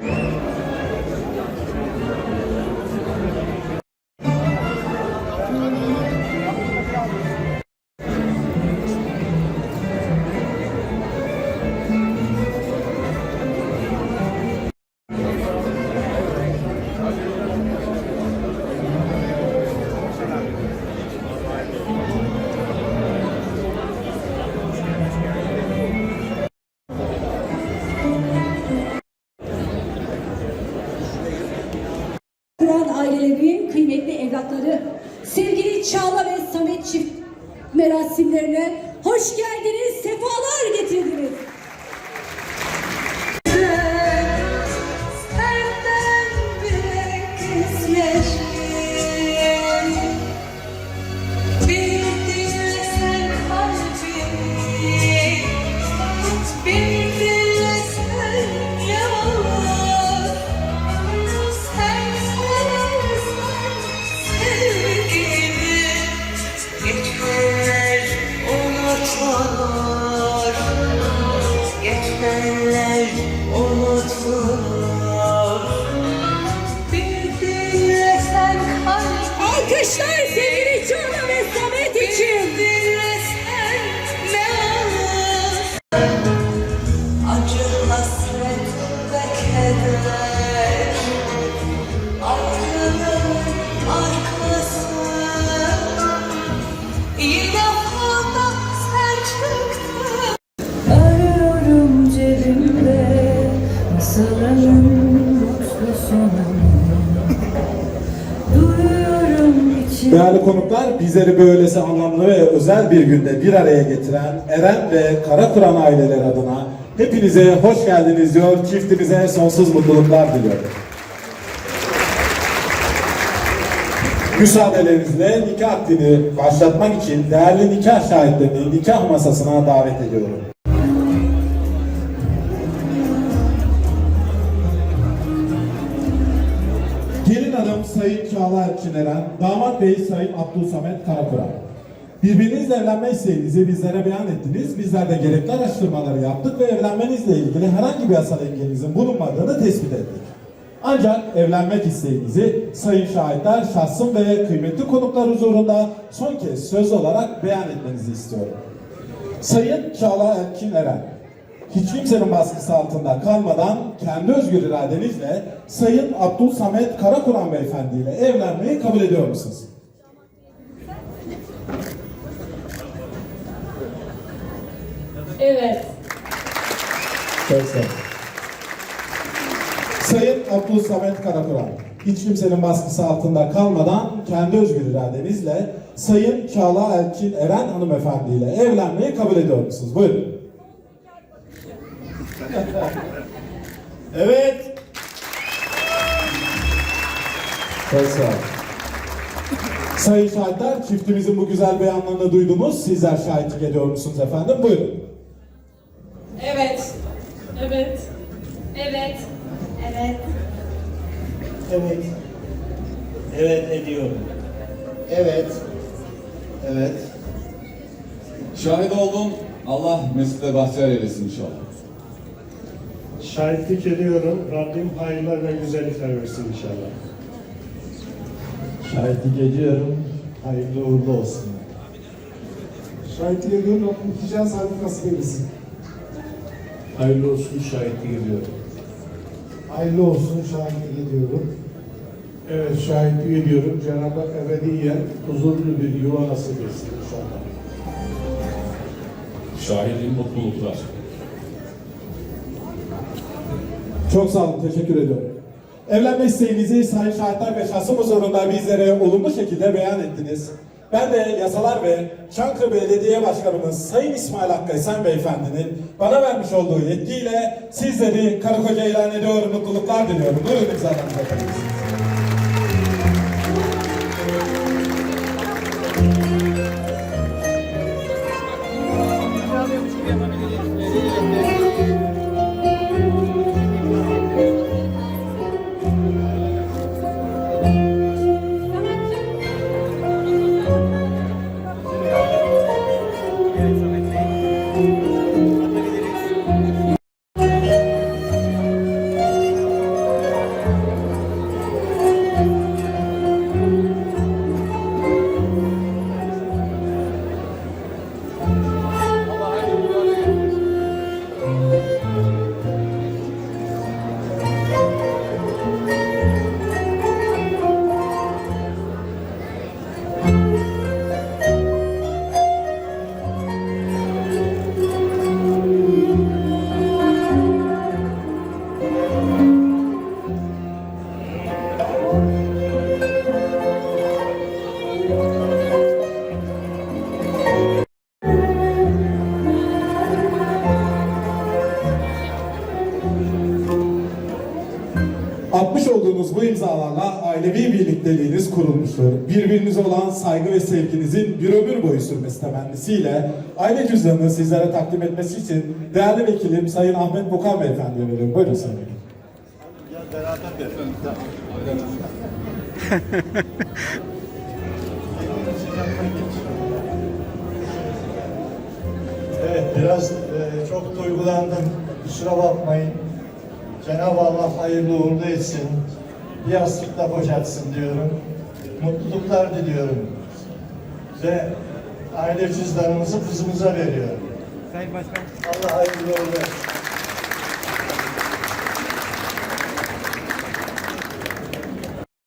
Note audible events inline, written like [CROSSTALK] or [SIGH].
you merasimlerine hoş geldiniz, sefalar getirdiniz. Kalbimi Alkışlar Değerli konuklar, bizleri böylesi anlamlı ve özel bir günde bir araya getiren Eren ve Karakuran aileler adına hepinize hoş geldiniz diyor, çiftimize sonsuz mutluluklar diliyorum. Müsaadelerinizle nikah akdini başlatmak için değerli nikah şahitlerini nikah masasına davet ediyorum. Hanım Sayın Çağla Erçineren, damat bey Sayın Abdülsamet Karakuran. Birbirinizle evlenme isteğinizi bizlere beyan ettiniz. Bizler de gerekli araştırmaları yaptık ve evlenmenizle ilgili herhangi bir yasal engelinizin bulunmadığını tespit ettik. Ancak evlenmek isteğinizi sayın şahitler, şahsım ve kıymetli konuklar huzurunda son kez söz olarak beyan etmenizi istiyorum. Sayın Çağla Erkin Eren, hiç kimsenin baskısı altında kalmadan kendi özgür iradenizle Sayın Abdul Samet Karakuran Beyefendi ile evlenmeyi kabul ediyor musunuz? Evet. Olun. Sayın Abdul Samet Karakuran, hiç kimsenin baskısı altında kalmadan kendi özgür iradenizle Sayın Çağla Elçin Eren hanımefendi ile evlenmeyi kabul ediyor musunuz? Buyurun. [LAUGHS] evet. Çok sağ olun. Sayın şahitler, çiftimizin bu güzel beyanlarını duydunuz. Sizler şahitlik ediyor musunuz efendim? Buyurun. Evet. Evet. Evet. Evet. Evet. Evet ediyorum. Evet. Evet. Şahit oldum. Allah mescitte bahtiyar eylesin inşallah. Şahitlik ediyorum. Rabbim hayırlar ve güzellikler versin inşallah. Şahitlik ediyorum. Hayırlı uğurlu olsun. Şahitlik ediyorum Rabbim ticari saadet nasip eylesin. Hayırlı olsun şahitlik ediyorum. Hayırlı olsun şahitlik ediyorum. Evet şahitlik ediyorum. Cenab-ı Hak ebediyen huzurlu bir yuva nasip etsin inşallah. Şahidin mutluluklar. Çok sağ olun, teşekkür ediyorum. Evlenme isteğinizi sayın şahitler ve şahsım huzurunda bizlere olumlu şekilde beyan ettiniz. Ben de yasalar ve Çankırı Belediye Başkanımız Sayın İsmail Hakkı Esen Beyefendinin bana vermiş olduğu yetkiyle sizleri karı koca ilan ediyorum, mutluluklar diliyorum. Buyurun imzalarınızı Atmış olduğunuz bu imzalarla ailevi birlikteliğiniz kurulmuştur. Birbirinize olan saygı ve sevginizin bir ömür boyu sürmesi temennisiyle aile cüzdanını sizlere takdim etmesi için değerli vekilim Sayın Ahmet Bokan Beyefendi'ye veriyorum. Buyurun Sayın Vekilim. Evet, biraz e, çok duygulandım. Kusura bakmayın. Cenab-ı Allah hayırlı uğurlu etsin. Bir yastıkla boşatsın diyorum. Mutluluklar diliyorum. Ve aile cüzdanımızı kızımıza veriyorum. Sayın Başkan. Allah hayırlı uğurlu etsin.